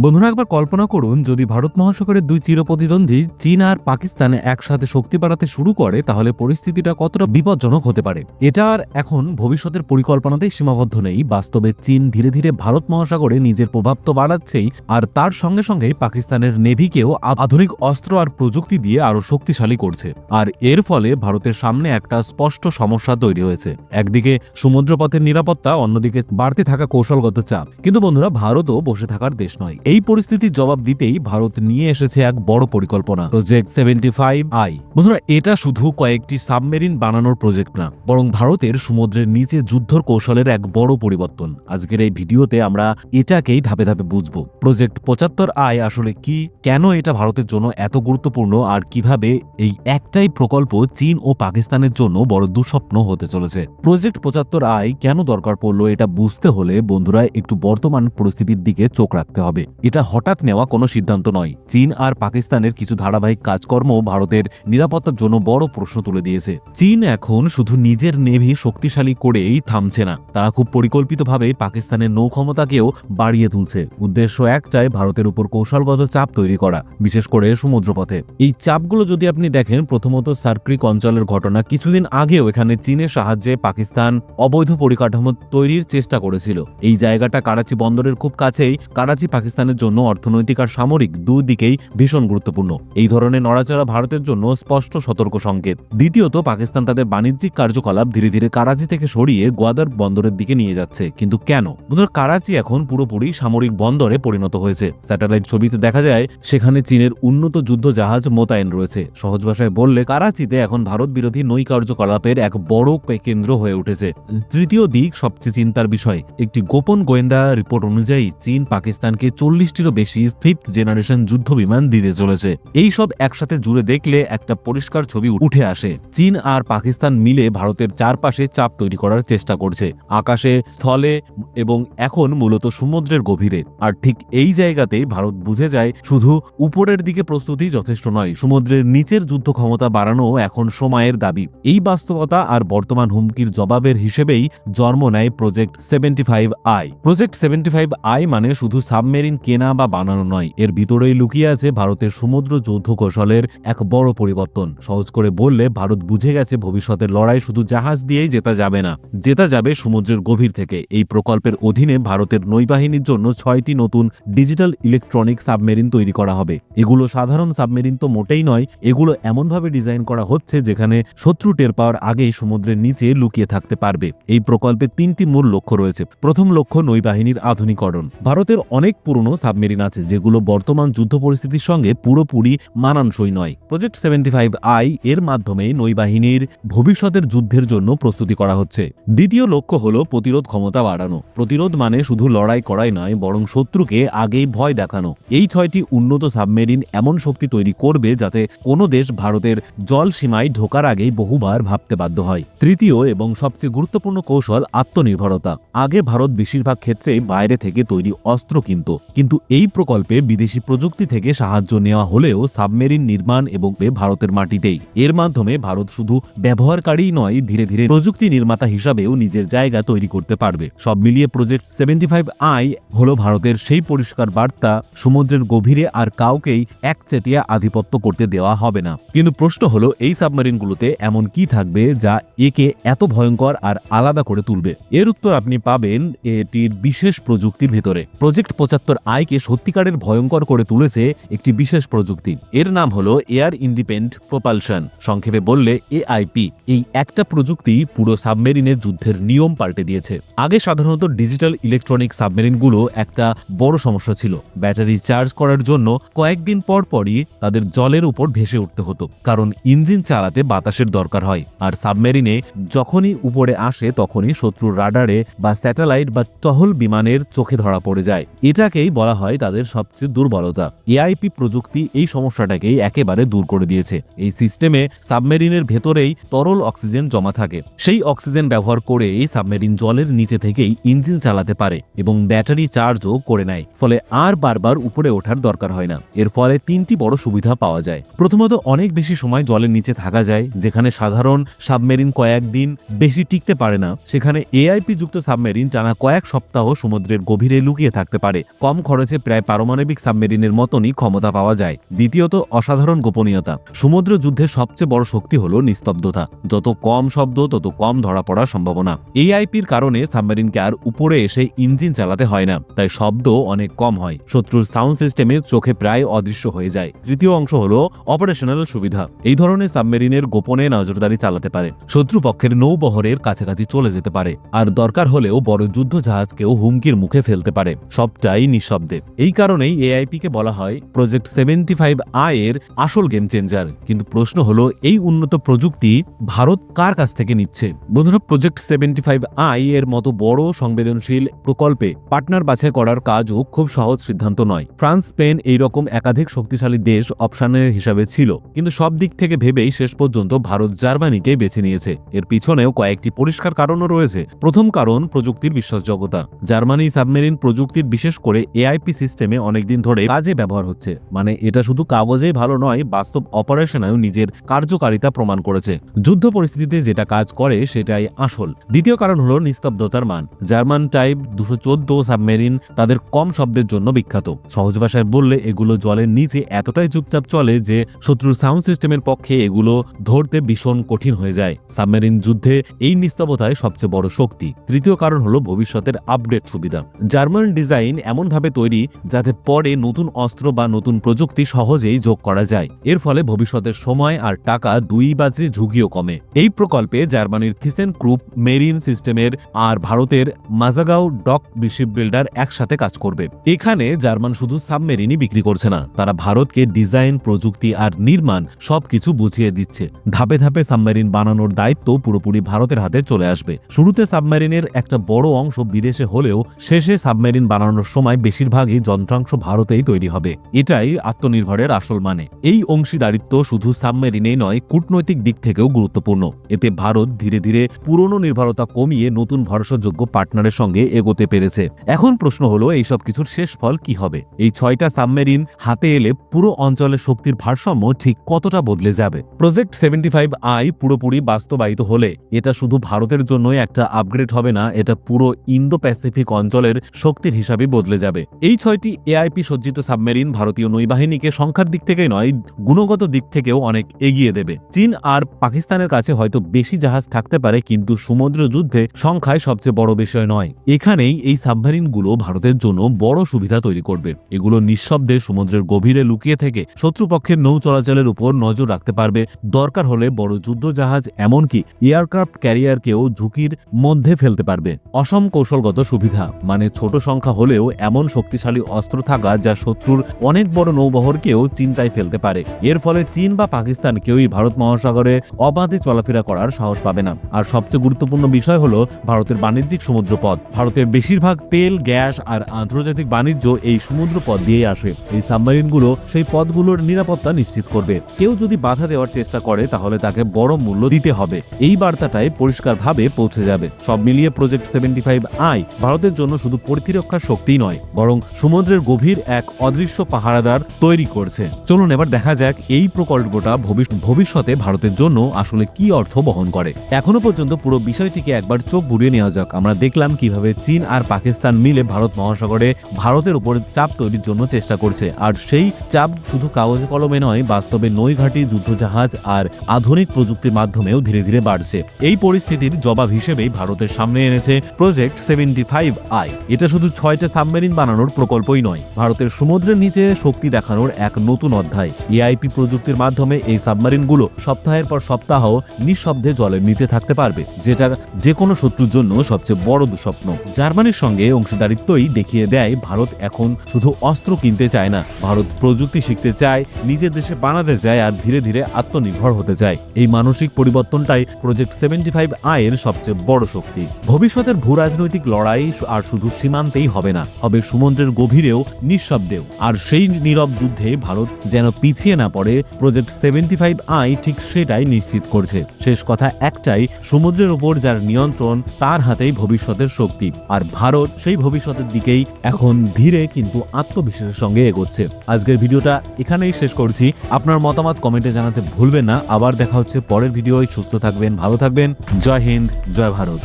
বন্ধুরা একবার কল্পনা করুন, যদি ভারত মহাসাগরের দুই চিরপ্রতিদ্বন্দ্বী চীন আর পাকিস্তান একসাথে শক্তি বাড়াতে শুরু করে, তাহলে পরিস্থিতিটা কতটা বিপজ্জনক হতে পারে? এটা আর এখন ভবিষ্যতের পরিকল্পনাতেই সীমাবদ্ধ নেই। বাস্তবে চীন ধীরে ধীরে ভারত মহাসাগরে নিজের প্রভাব তো বাড়াচ্ছেই, আর তার সঙ্গে সঙ্গেই পাকিস্তানের নেভিকেও আধুনিক অস্ত্র আর প্রযুক্তি দিয়ে আরও শক্তিশালী করছে। আর এর ফলে ভারতের সামনে একটা স্পষ্ট সমস্যা তৈরি হয়েছে। একদিকে সমুদ্রপথের নিরাপত্তা, অন্যদিকে বাড়তে থাকা কৌশলগত চাপ। কিন্তু বন্ধুরা, ভারতও বসে থাকার দেশ নয়। এই পরিস্থিতির জবাব দিতেই ভারত নিয়ে এসেছে এক বড় পরিকল্পনা প্রজেক্ট সেভেন্টি ফাইভ আই। বন্ধুরা, এটা শুধু কয়েকটি সাবমেরিন বানানোর প্রজেক্ট না, বরং ভারতের সমুদ্রের নিচে যুদ্ধর কৌশলের এক বড় পরিবর্তন। আজকের এই ভিডিওতে আমরা এটাকেই ধাপে ধাপে বুঝব প্রজেক্ট পঁচাত্তর আই আসলে কি, কেন এটা ভারতের জন্য এত গুরুত্বপূর্ণ, আর কীভাবে এই একটাই প্রকল্প চীন ও পাকিস্তানের জন্য বড় দুঃস্বপ্ন হতে চলেছে। প্রজেক্ট পঁচাত্তর আই কেন দরকার পড়ল এটা বুঝতে হলে বন্ধুরা একটু বর্তমান পরিস্থিতির দিকে চোখ রাখতে হবে। এটা হঠাৎ নেওয়া কোনো সিদ্ধান্ত নয়। চীন আর পাকিস্তানের কিছু ধারাবাহিক কাজকর্ম ভারতের নিরাপত্তার জন্য বড় প্রশ্ন তুলে দিয়েছে। চীন এখন শুধু নিজের নেভি শক্তিশালী করেই থামছে না। তারা খুব পরিকল্পিতভাবে পাকিস্তানের নৌ ক্ষমতাকেও বাড়িয়ে তুলছে। উদ্দেশ্য এক চায় ভারতের উপর কৌশলগত চাপ তৈরি করা, বিশেষ করে সমুদ্রপথে। এই চাপগুলো যদি আপনি দেখেন, প্রথমত সার্ক্রিক অঞ্চলের ঘটনা কিছুদিন আগেও এখানে চীনের সাহায্যে পাকিস্তান অবৈধ পরিকাঠামো তৈরির চেষ্টা করেছিল। এই জায়গাটা করাচি বন্দরের খুব কাছেই, করাচি পাকিস্তানের জন্য অর্থনৈতিক আর সামরিক দুদিকেই ভীষণ গুরুত্বপূর্ণ। এই ধরনের নড়াচড়া ভারতের জন্য স্পষ্ট সতর্ক সংকেত। দ্বিতীয়ত, পাকিস্তান তাদের বাণিজ্যিক কার্যকলাপ ধীরে ধীরে কারাচি থেকে সরিয়ে গোয়াদার বন্দরের দিকে নিয়ে যাচ্ছে। কিন্তু কেন? বন্ধুরা, কারাচি এখন পুরোপুরি সামরিক বন্দরে পরিণত হয়েছে। স্যাটেলাইট ছবিতে দেখা যায়, সেখানে চীনের উন্নত যুদ্ধ জাহাজ মোতায়েন রয়েছে। সহজ ভাষায় বললে, কারাচিতে এখন ভারত বিরোধী নৈ কার্যকলাপের এক বড় কেন্দ্র হয়ে উঠেছে। তৃতীয় দিক সবচেয়ে চিন্তার বিষয়, একটি গোপন গোয়েন্দা রিপোর্ট অনুযায়ী চীন পাকিস্তানকে চল্লিশটিরও বেশি ফিফথ জেনারেশন যুদ্ধ বিমান দিতে চলেছে। এই সব একসাথে জুড়ে দেখলে একটা পরিষ্কার ছবি উঠে আসে। চীন আর পাকিস্তান মিলে ভারতের চারপাশে চাপ তৈরি করার চেষ্টা করছে। আকাশে, স্থলে এবং এখন মূলত সমুদ্রের গভীরে। আর ঠিক এই জায়গাতেই ভারত বুঝে যায়, শুধু উপরের দিকে প্রস্তুতি যথেষ্ট নয়, সমুদ্রের নিচের যুদ্ধ ক্ষমতা বাড়ানো এখন সময়ের দাবি। এই বাস্তবতা আর বর্তমান হুমকির জবাবের হিসেবেই জন্ম নেয় project seventy five I project seventy five I মানে শুধু সাবমেরিন কেনা বা বানানো নয়। এর ভিতরেই লুকিয়ে আছে ভারতের সমুদ্র যৌথ কৌশলের এক বড় পরিবর্তন। সহজ করে বললে, ভারত বুঝে গেছে ভবিষ্যতের লড়াই শুধু জাহাজ দিয়েই জেতা যাবে না। জেতা যাবে সমুদ্রের গভীর থেকে। এই প্রকল্পের অধীনে ভারতের নৌবাহিনীর জন্য ছয়টি নতুন ডিজিটাল ইলেকট্রনিক সাবমেরিন তৈরি করা হবে। এগুলো সাধারণ সাবমেরিন তো মোটেই নয়, এগুলো এমনভাবে ডিজাইন করা হচ্ছে যেখানে শত্রু টের পাওয়ার আগেই সমুদ্রের নিচে লুকিয়ে থাকতে পারবে। এই প্রকল্পের তিনটি মূল লক্ষ্য রয়েছে। প্রথম লক্ষ্য নৌবাহিনীর আধুনিকরণ। ভারতের অনেক পুরনো সাবমেরিন আছে, যেগুলো বর্তমান যুদ্ধ পরিস্থিতির সঙ্গে পুরোপুরি মানানসই নয়। প্রজেক্ট সেভেন্টি ফাইভ আই এর মাধ্যমে নৌবাহিনীর ভবিষ্যতের যুদ্ধের জন্য প্রস্তুতি করা হচ্ছে। দ্বিতীয় লক্ষ্য হল প্রতিরোধ ক্ষমতা বাড়ানো। প্রতিরোধ মানে শুধু লড়াই করাই নয়, বরং শত্রুকে আগেই ভয় দেখানো। এই ছয়টি উন্নত সাবমেরিন এমন শক্তি তৈরি করবে যাতে কোনো দেশ ভারতের জল সীমায় ঢোকার আগেই বহুবার ভাবতে বাধ্য হয়। তৃতীয় এবং সবচেয়ে গুরুত্বপূর্ণ কৌশল আত্মনির্ভরতা। আগে ভারত বেশিরভাগ ক্ষেত্রে বাইরে থেকে তৈরি অস্ত্র কিনত কিন্তু এই প্রকল্পে বিদেশি প্রযুক্তি থেকে সাহায্য নেওয়া হলেও সাবমেরিন নির্মাণ এবং ভারতের মাটিতেই। এর মাধ্যমে ভারত শুধু ব্যবহারকারীই নয়, ধীরে ধীরে প্রযুক্তি নির্মাতা হিসাবেও নিজের জায়গা তৈরি করতে পারবে। সব মিলিয়ে প্রজেক্ট সেভেন্টি ফাইভ আই হল ভারতের সেই পরিষ্কার বার্তা সমুদ্রের গভীরে আর কাউকেই একচেটিয়া আধিপত্য করতে দেওয়া হবে না। কিন্তু প্রশ্ন হলো, এই সাবমেরিনগুলোতে এমন কি থাকবে যা একে এত ভয়ঙ্কর আর আলাদা করে তুলবে? এর উত্তর আপনি পাবেন এটির বিশেষ প্রযুক্তির ভেতরে। প্রজেক্ট পঁচাত্তর আইকে সত্যিকারের ভয়ঙ্কর করে তুলেছে একটি বিশেষ প্রযুক্তি। এর নাম হলো এয়ার ইন্ডিপেন্ড প্রপালশন। সংক্ষেপে বললে, এআইপি, এই একটা প্রযুক্তি পুরো সাবমেরিনের যুদ্ধের নিয়ম পাল্টে দিয়েছে। আগে সাধারণত ডিজিটাল ইলেকট্রনিক সাবমেরিনগুলো একটা বড় সমস্যা ছিল। ব্যাটারি চার্জ করার জন্য কয়েকদিন পর পরই তাদের জলের উপর ভেসে উঠতে হতো, কারণ ইঞ্জিন চালাতে বাতাসের দরকার হয়। আর সাবমেরিনে যখনই উপরে আসে তখনই শত্রুর রাডারে বা স্যাটেলাইট বা টহল বিমানের চোখে ধরা পড়ে যায়। এটাকেই বলা হয় তাদের সবচেয়ে দুর্বলতা। এআইপি প্রযুক্তি এই সমস্যাটাকেই একেবারে দূর করে দিয়েছে। এই সিস্টেমে সাবমেরিনের ভেতরেই তরল অক্সিজেন জমা থাকে। সেই অক্সিজেন ব্যবহার করে এই সাবমেরিন জলের নিচে থেকেই ইঞ্জিন চালাতে পারে এবং ব্যাটারি চার্জও করে নেয়। ফলে আর বারবার উপরে ওঠার দরকার হয় না। এর ফলে তিনটি বড় সুবিধা পাওয়া যায়। প্রথমত, অনেক বেশি সময় জলের নিচে থাকা যায়, যেখানে সাধারণ সাবমেরিন কয়েকদিন বেশি টিকতে পারে না। সেখানে এআইপি যুক্ত সাবমেরিন টানা কয়েক সপ্তাহ সমুদ্রের গভীরে লুকিয়ে থাকতে পারে। কম খরচে প্রায় পারমাণবিক সাবমেরিনের মতনই ক্ষমতা পাওয়া যায়। দ্বিতীয়ত, অসাধারণ গোপনীয়তা। সমুদ্র যুদ্ধের সবচেয়ে বড় শক্তি হল নিস্তব্ধতা। যত কম শব্দ, তত কম ধরা পড়ার সম্ভাবনা। এই আইপির কারণে সাবমেরিনকে আর উপরে এসে ইঞ্জিন চালাতে হয় না, তাই শব্দ অনেক কম হয়। শত্রুর সাউন্ড সিস্টেমে চোখে প্রায় অদৃশ্য হয়ে যায়। তৃতীয় অংশ হল অপারেশনাল সুবিধা। এই ধরনের সাবমেরিনের গোপনে নজরদারি চালাতে পারে। শত্রুপক্ষের নৌবহরের কাছাকাছি চলে যেতে পারে। আর দরকার হলেও বড় যুদ্ধ জাহাজকেও হুমকির মুখে ফেলতে পারে। সবটাই নিঃশব্দে এই কারণেই এআইপি কে বলা হয় প্রজেক্ট সেভেন্টি ফাইভ আই এর আসল গেম চেঞ্জার কিন্তু প্রশ্ন হলো, এই উন্নত প্রযুক্তি ভারত কার কাছ থেকে নিচ্ছে? বন্ধুরা প্রজেক্ট সেভেন্টি ফাইভ আই এর মতো বড় সংবেদনশীল প্রকল্পে পার্টনার বাছাই করার কাজও খুব সহজ সিদ্ধান্ত নয়। ফ্রান্স, স্পেন এই রকম একাধিক শক্তিশালী দেশ অপশনের হিসাবে ছিল। কিন্তু সব দিক থেকে ভেবেই শেষ পর্যন্ত ভারত জার্মানিকে বেছে নিয়েছে। এর পিছনেও কয়েকটি পরিষ্কার কারণও রয়েছে। প্রথম কারণ প্রযুক্তির বিশ্বাসযোগ্যতা। জার্মানি সাবমেরিন প্রযুক্তির বিশেষ করে এআইপি সিস্টেমে অনেকদিন ধরে কাজে ব্যবহার হচ্ছে। মানে এটা শুধু কাগজেই ভালো নয়, বাস্তব অপারেশনেও নিজের কার্যকারিতা প্রমাণ করেছে। যুদ্ধ পরিস্থিতিতে যেটা কাজ করে, সেটাই আসল। দ্বিতীয় কারণ হলো নিস্তব্ধতার মান। জার্মান টাইপ দুশো চোদ্দ সাবমেরিন তাদের কম শব্দের জন্য বিখ্যাত। সহজ ভাষায় বললে এগুলো জলের নিচে এতটাই চুপচাপ চলে যে শত্রুর সাউন্ড সিস্টেমের পক্ষে এগুলো ধরতে ভীষণ কঠিন হয়ে যায়। সাবমেরিন যুদ্ধে এই নিস্তব্ধতায় সবচেয়ে বড় শক্তি। তৃতীয় কারণ হলো ভবিষ্যতের আপডেট সুবিধা। জার্মান ডিজাইন এমনভাবে তৈরি, যাতে পরে নতুন অস্ত্র বা নতুন প্রযুক্তি সহজেই যোগ করা যায়। এর ফলে ভবিষ্যতের সময় আর টাকা দুই বাজে ঝুঁকিও কমে। এই প্রকল্পে জার্মানির থিসেন গ্রুপ মেরিন সিস্টেমের আর ভারতের মাজাগাও ডক বিশিপ বিল্ডার একসাথে কাজ করবে। এখানে জার্মান শুধু সাবমেরিনই বিক্রি করছে না, তারা ভারতকে ডিজাইন, প্রযুক্তি আর নির্মাণ সবকিছু বুঝিয়ে দিচ্ছে। ধাপে ধাপে সাবমেরিন বানানোর দায়িত্ব পুরোপুরি ভারতের হাতে চলে আসবে। শুরুতে সাবমেরিনের একটা বড় অংশ বিদেশে হলেও শেষে সাবমেরিন বানানোর সময় বেশিরভাগই যন্ত্রাংশ ভারতেই তৈরি হবে। এটাই আত্মনির্ভরের আসল মানে। এই অংশীদারিত্ব শুধু সাবমেরিনেই নয়, কূটনৈতিক দিক থেকেও গুরুত্বপূর্ণ। এতে ভারত ধীরে ধীরে পুরনো নির্ভরতা কমিয়ে নতুন ভরসাযোগ্য পার্টনারের সঙ্গে এগোতে পেরেছে। এখন প্রশ্ন হলো, এইসব কিছুর শেষ ফল কি হবে? এই ছয়টা সাবমেরিন হাতে এলে পুরো অঞ্চলের শক্তির ভারসাম্য ঠিক কতটা বদলে যাবে? প্রজেক্ট সেভেন্টি ফাইভ আই পুরোপুরি বাস্তবায়িত হলে এটা শুধু ভারতের জন্যই একটা আপগ্রেড হবে না, এটা পুরো ইন্দো প্যাসিফিক অঞ্চলের শক্তির হিসাবে বদলে যাবে। এই ছয়টি এআইপি সজ্জিত সাবমেরিন ভারতীয় নৌবাহিনীকে সংখ্যার দিক থেকে নয়, গুণগত দিক থেকেও অনেক এগিয়ে দেবে। চীন আর পাকিস্তানের কাছে হয়তো বেশি জাহাজ থাকতে পারে, কিন্তু সমুদ্র যুদ্ধে সংখ্যায় সবচেয়ে বড় বিষয় নয়। এখানেই এই সাবমেরিনগুলো ভারতের জন্য বড় সুবিধা তৈরি করবে। এগুলো নিঃশব্দে সমুদ্রের গভীরে লুকিয়ে থেকে শত্রুপক্ষের নৌ চলাচলের উপর নজর রাখতে পারবে। দরকার হলে বড় যুদ্ধ জাহাজ এমনকি এয়ারক্রাফট ক্যারিয়ারকেও ঝুঁকির মধ্যে ফেলতে পারবে। অসম কৌশলগত সুবিধা মানে ছোট সংখ্যা হলেও এমন শক্তিশালী অস্ত্র থাকা যা শত্রুর অনেক বড় নৌবহরকেও চিন্তায় ফেলতে পারে। এর ফলে চীন বা পাকিস্তান কেউই ভারত মহাসাগরে অবাধে চলাফেরা করার সাহস পাবে না। আর সবচেয়ে গুরুত্বপূর্ণ বিষয় হলো ভারতের বাণিজ্যিক সমুদ্রপথ। ভারতের বেশিরভাগ তেল, গ্যাস আর আন্তর্জাতিক বাণিজ্য এই সমুদ্রপথ দিয়েই আসে। এই সাবমেরিনগুলো সেই পথগুলোর নিরাপত্তা নিশ্চিত করবে। কেউ যদি বাধা দেওয়ার চেষ্টা করে, তাহলে তাকে বড় মূল্য দিতে হবে। এই বার্তাটাই পরিষ্কারভাবে পৌঁছে যাবে। সব মিলিয়ে প্রজেক্ট সেভেন্টি ফাইভ আই ভারতের জন্য শুধু প্রতিরক্ষা শক্তিই নয়, বরং সমুদ্রের গভীর এক অদৃশ্য পাহারাদার তৈরি করছে। চলুন এবার দেখা যাক এই প্রকল্পটা ভবিষ্যতে ভারতের জন্য আসলে কি অর্থ বহন করে। এখনও পর্যন্ত পুরো বিষয়টিকে একবার চোখ ঘুরিয়ে নেওয়া যাক। আমরা দেখলাম কীভাবে চীন আর পাকিস্তান মিলে ভারত মহাসাগরে ভারতের উপর চাপ তৈরির জন্য চেষ্টা করছে। আর সেই চাপ শুধু কাগজে কলমে নয়, বাস্তবে নৈঘাটি যুদ্ধজাহাজ আর আধুনিক প্রযুক্তির মাধ্যমেও ধীরে ধীরে বাড়ছে। এই পরিস্থিতির জবাব হিসেবেই ভারতের সামনে এনেছে প্রজেক্ট সেভেন্টি ফাইভ আই এটা শুধু ছয়টা সাবমেরিন বানানোর প্রকল্পই নয়। ভারতের সমুদ্রের নিচে শক্তি দেখানোর এক নতুন অধ্যায়। এআইপি প্রযুক্তির মাধ্যমে এই সাবমেরিনগুলো সপ্তাহের পর সপ্তাহ নিঃশব্দে জলের নিচে থাকতে পারবে, যেটা যে কোনো শত্রুর জন্য সবচেয়ে বড় দুঃস্বপ্ন। জার্মানির সঙ্গে অংশীদারিত্বই দেখিয়ে দেয়, ভারত এখন শুধু অস্ত্র কিনতে চায় না, ভারত প্রযুক্তি শিখতে চায়, নিজের দেশে বানাতে চায় আর ধীরে ধীরে আত্মনির্ভর হতে চায়। এই মানসিক পরিবর্তনটাই প্রজেক্ট সেভেন্টি ফাইভ আয়ের সবচেয়ে বড় শক্তি। ভবিষ্যতের ভূ রাজনৈতিক লড়াই আর শুধু সীমান্তেই হবে না, হবে সমুদ্রের গভীরেও নিঃশব্দেও। আর সেই নীরব যুদ্ধে ভারত যেন পিছিয়ে না পড়ে প্রজেক্ট সেভেন্টি ফাইভ আই ঠিক সেটাই নিশ্চিত করছে। শেষ কথা একটাই, সমুদ্রের উপর যার নিয়ন্ত্রণ, তার হাতেই ভবিষ্যতের শক্তি। আর ভারত সেই ভবিষ্যতের দিকেই এখন ধীরে কিন্তু আত্মবিশ্বাসের সঙ্গে এগোচ্ছে। আজকের ভিডিওটা এখানেই শেষ করছি। আপনার মতামত কমেন্টে জানাতে ভুলবেন না। আবার দেখা হচ্ছে পরের ভিডিওয়। সুস্থ থাকবেন, ভালো থাকবেন। জয় হিন্দ, জয় ভারত।